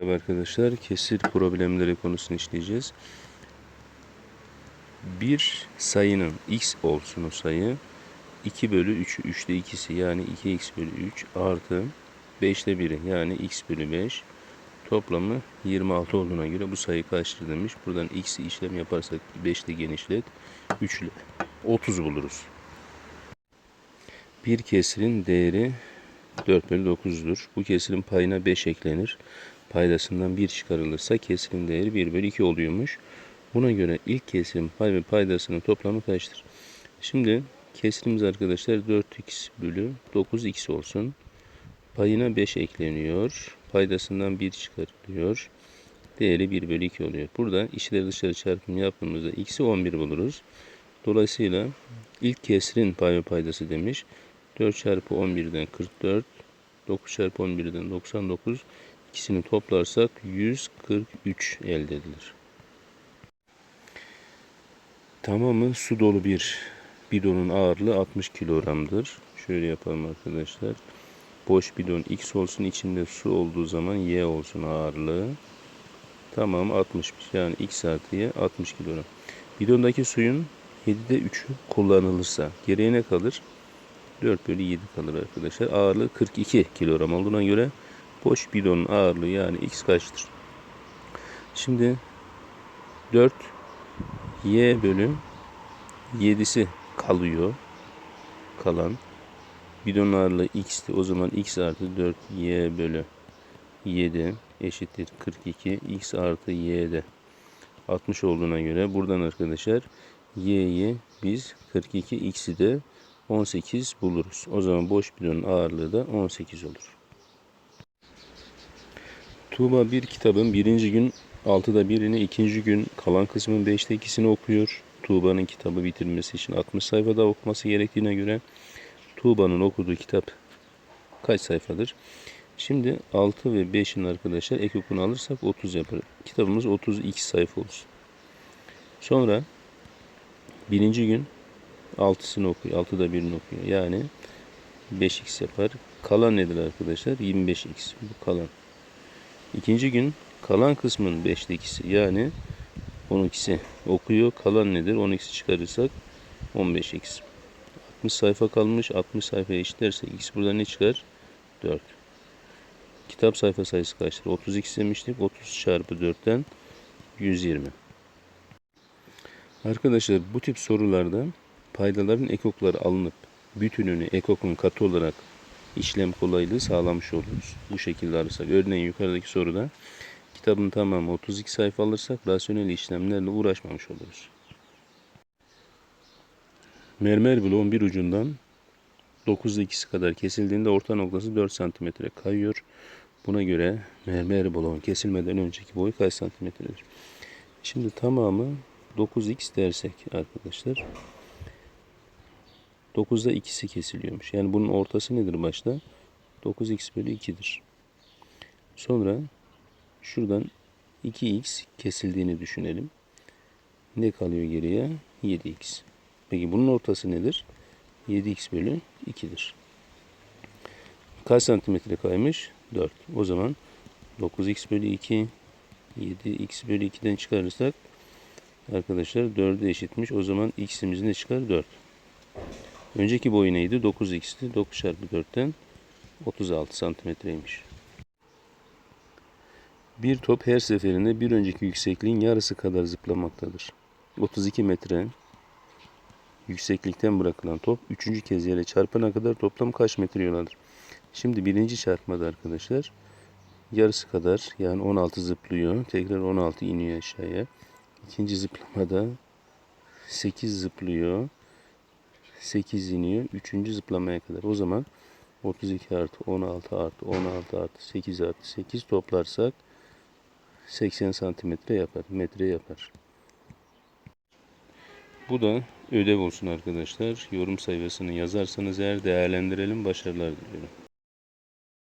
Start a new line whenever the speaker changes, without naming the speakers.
Merhaba arkadaşlar, kesir problemleri konusunu işleyeceğiz. Bir sayının x olsun o sayı 2 bölü 3'ü 3'te ikisi yani 2x bölü 3 artı 5'te 1'i yani x bölü 5 toplamı 26 olduğuna göre bu sayı kaçtır demiş. Buradan x'i işlem yaparsak 5'te genişlet 3 ile 30 buluruz. Bir kesirin değeri 4 bölü 9'dur. Bu kesirin payına 5 eklenir. Paydasından 1 çıkarılırsa kesirin değeri 1 bölü 2 oluyormuş. Buna göre ilk kesirin pay ve paydasının toplamı kaçtır? Şimdi kesirimiz arkadaşlar 4x bölü 9x olsun. Payına 5 ekleniyor. Paydasından 1 çıkarılıyor. Değeri 1 bölü 2 oluyor. Burada içleri dışarı çarpım yaptığımızda x'i 11 buluruz. Dolayısıyla ilk kesirin pay ve paydası demiş. 4 çarpı 11'den 44. 9 çarpı 11'den 99. İkisini toplarsak 143 elde edilir. Tamamı su dolu bir bidonun ağırlığı 60 kilogramdır. Şöyle yapalım arkadaşlar. Boş bidon X olsun içinde su olduğu zaman Y olsun ağırlığı. Tamam 60 yani X artı Y 60 kilogram. Bidondaki suyun 7'de 3'ü kullanılırsa geriye ne kalır? 4 bölü 7 kalır arkadaşlar. Ağırlığı 42 kilogram olduğuna göre boş bidonun ağırlığı yani X kaçtır? Şimdi 4 Y bölü 7'si kalıyor. Kalan. Bidonun ağırlığı x'ti. O zaman x artı 4 y bölü 7 eşittir 42. x artı y de 60 olduğuna göre buradan arkadaşlar y'yi biz 42 x'i de 18 buluruz. O zaman boş bidonun ağırlığı da 18 olur. Tuğba bir kitabın birinci gün altıda birini, ikinci gün kalan kısmın beşte ikisini okuyor. Tuğba'nın kitabı bitirmesi için 60 sayfada okuması gerektiğine göre Tuğba'nın okuduğu kitap kaç sayfadır? Şimdi 6 ve 5'in arkadaşlar ek okunu alırsak 30 yapar. Kitabımız 32 sayfa olsun. Sonra birinci gün 6'sını okuyor. 6'da 1'ini okuyor. Yani 5x yapar. Kalan nedir arkadaşlar? 25x. Bu kalan. İkinci gün kalan kısmın 5'te ikisi yani 12'si okuyor. Kalan nedir? 12'si çıkarırsak 15x. 60 sayfa kalmış. 60 sayfa eşitlerse x burada ne çıkar? 4. Kitap sayfa sayısı kaçtır? 32 demiştik. 30 çarpı 4'ten 120. Arkadaşlar bu tip sorularda paydaların ekokları alınıp bütününü ekokun katı olarak işlem kolaylığı sağlamış oluruz. Bu şekilde alırsak. Örneğin yukarıdaki soruda kitabın tamamı 32 sayfa alırsak rasyonel işlemlerle uğraşmamış oluruz. Mermer bloğun bir ucundan 9'da ikisi kadar kesildiğinde orta noktası 4 santimetre kayıyor. Buna göre mermer bloğun kesilmeden önceki boyu kaç santimetredir? Şimdi tamamı 9x dersek arkadaşlar 9'da ikisi kesiliyormuş. Yani bunun ortası nedir başta? 9x bölü 2'dir. Sonra şuradan 2x kesildiğini düşünelim. Ne kalıyor geriye? 7x. Peki bunun ortası nedir? 7x bölü 2'dir. Kaç santimetre kaymış? 4. O zaman 9x bölü 2 7x bölü 2'den çıkarırsak arkadaşlar 4'e eşitmiş. O zaman x'imiz ne çıkar? 4. Önceki boyu neydi? 9x'ti. 9 çarpı 4'ten 36 santimetreymiş. Bir top her seferinde bir önceki yüksekliğin yarısı kadar zıplamaktadır. 32 metre yükseklikten bırakılan top üçüncü kez yere çarpana kadar toplam kaç metre yol alır? Şimdi birinci çarpmada arkadaşlar yarısı kadar yani 16 zıplıyor. Tekrar 16 iniyor aşağıya. İkinci zıplamada 8 zıplıyor. 8 iniyor. Üçüncü zıplamaya kadar. O zaman 32 artı 16 artı 16 artı 8 artı 8 toplarsak 80 santimetre yapar. Metre yapar. Bu da ödev olsun arkadaşlar. Yorum sayfasını yazarsanız eğer değerlendirelim. Başarılar diliyorum.